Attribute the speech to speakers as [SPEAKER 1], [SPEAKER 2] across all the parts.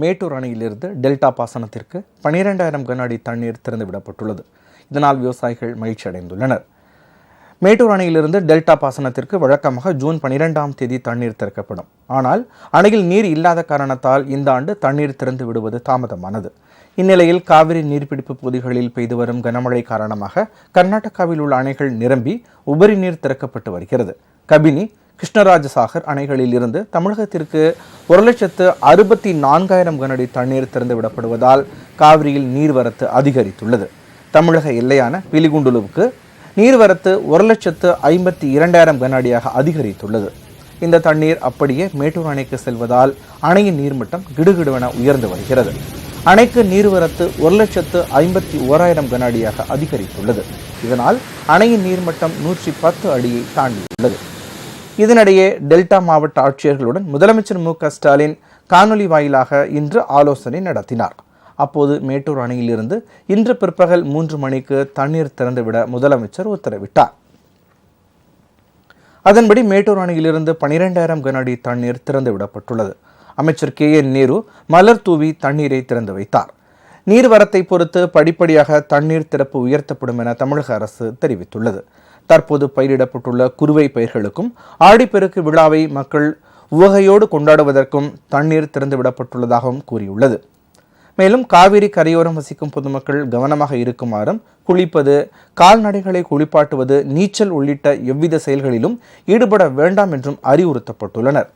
[SPEAKER 1] மேட்டூர் அணையிலிருந்து டெல்டா பாசனத்திற்கு பனிரெண்டாயிரம் கன அடி தண்ணீர் திறந்து விடப்பட்டுள்ளது. இதனால் விவசாயிகள் மகிழ்ச்சி அடைந்துள்ளனர். மேட்டூர் அணையிலிருந்து டெல்டா பாசனத்திற்கு வழக்கமாக ஜூன் பனிரெண்டாம் தேதி தண்ணீர் திறக்கப்படும். ஆனால் அணையில் நீர் இல்லாத காரணத்தால் இந்த ஆண்டு தண்ணீர் திறந்து விடுவது தாமதமானது. இந்நிலையில் காவிரி நீர்பிடிப்பு பகுதிகளில் பெய்து வரும் கனமழை காரணமாக கர்நாடகாவில் உள்ள அணைகள் நிரம்பி உபரி நீர் திறக்கப்பட்டு வருகிறது. கபினி கிருஷ்ணராஜசாகர் அணைகளில் இருந்து தமிழகத்திற்கு ஒரு லட்சத்து அறுபத்தி நான்காயிரம் கனடி தண்ணீர் திறந்து விடப்படுவதால் காவிரியில் நீர்வரத்து அதிகரித்துள்ளது. தமிழக எல்லையான பிலிகுண்டுலுவுக்கு நீர்வரத்து ஒரு லட்சத்து ஐம்பத்தி இரண்டாயிரம் கனஅடியாக அதிகரித்துள்ளது. இந்த தண்ணீர் அப்படியே மேட்டூர் அணைக்கு செல்வதால் அணையின் நீர்மட்டம் கிடுகிடுவென உயர்ந்து வருகிறது. அணைக்கு நீர்வரத்து ஒரு லட்சத்து ஐம்பத்தி ஓராயிரம் கனஅடியாக அதிகரித்துள்ளது. இதனால் அணையின் நீர்மட்டம் நூற்றி பத்து அடியை தாண்டியுள்ளது. இதனிடையே டெல்டா மாவட்ட ஆட்சியர்களுடன் முதலமைச்சர் மு க ஸ்டாலின் காணொலி வாயிலாக இன்று ஆலோசனை நடத்தினார். அப்போது மேட்டூர் அணையிலிருந்து இன்று பிற்பகல் மூன்று மணிக்கு தண்ணீர் திறந்துவிட முதலமைச்சர் உத்தரவிட்டார். அதன்படி மேட்டூர் அணையிலிருந்து பனிரெண்டாயிரம் கன அடி தண்ணீர் திறந்துவிடப்பட்டுள்ளது. அமைச்சர் கே என் நேரு மலர் தூவி தண்ணீரை திறந்து வைத்தார். நீர்வரத்தை பொறுத்து படிப்படியாக தண்ணீர் திறப்பு உயர்த்தப்படும் என தமிழக அரசு தெரிவித்துள்ளது. தற்போது பயிரிடப்பட்டுள்ள குறுவை பயிர்களுக்கும் ஆடிப்பெருக்கு விழாவை மக்கள் உவகையோடு கொண்டாடுவதற்கும் தண்ணீர் திறந்து விடப்பட்டுள்ளதாகவும் கூறியுள்ளது. மேலும் காவிரி கரையோரம் வசிக்கும் பொதுமக்கள் கவனமாக இருக்குமாறும் குளிப்பது கால்நடைகளை குளிப்பாட்டுவது நீச்சல் உள்ளிட்ட எவ்வித செயல்களிலும் ஈடுபட வேண்டாம் என்றும் அறிவுறுத்தப்பட்டுள்ளனர்.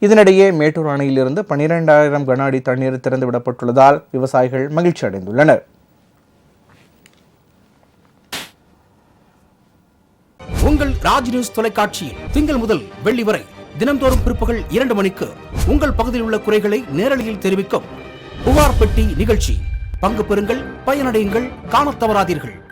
[SPEAKER 1] இதனிடையே மேட்டூர் அணையிலிருந்து பனிரெண்டாயிரம் கன அடி தண்ணீர் திறந்து விடப்பட்டுள்ளதால் விவசாயிகள் மகிழ்ச்சி அடைந்துள்ளனர்.
[SPEAKER 2] உங்கள் ராஜ் நியூஸ் தொலைக்காட்சியில் திங்கள் முதல் வெள்ளி வரை தினந்தோறும் பிற்பகல் இரண்டு மணிக்கு உங்கள் பகுதியில் உள்ள குறைகளை நேரலையில் தெரிவிக்கும் புகார் பெட்டி நிகழ்ச்சி. பங்கு பெறுங்கள் பயனடையுங்கள் காணத் தவறாதீர்கள்.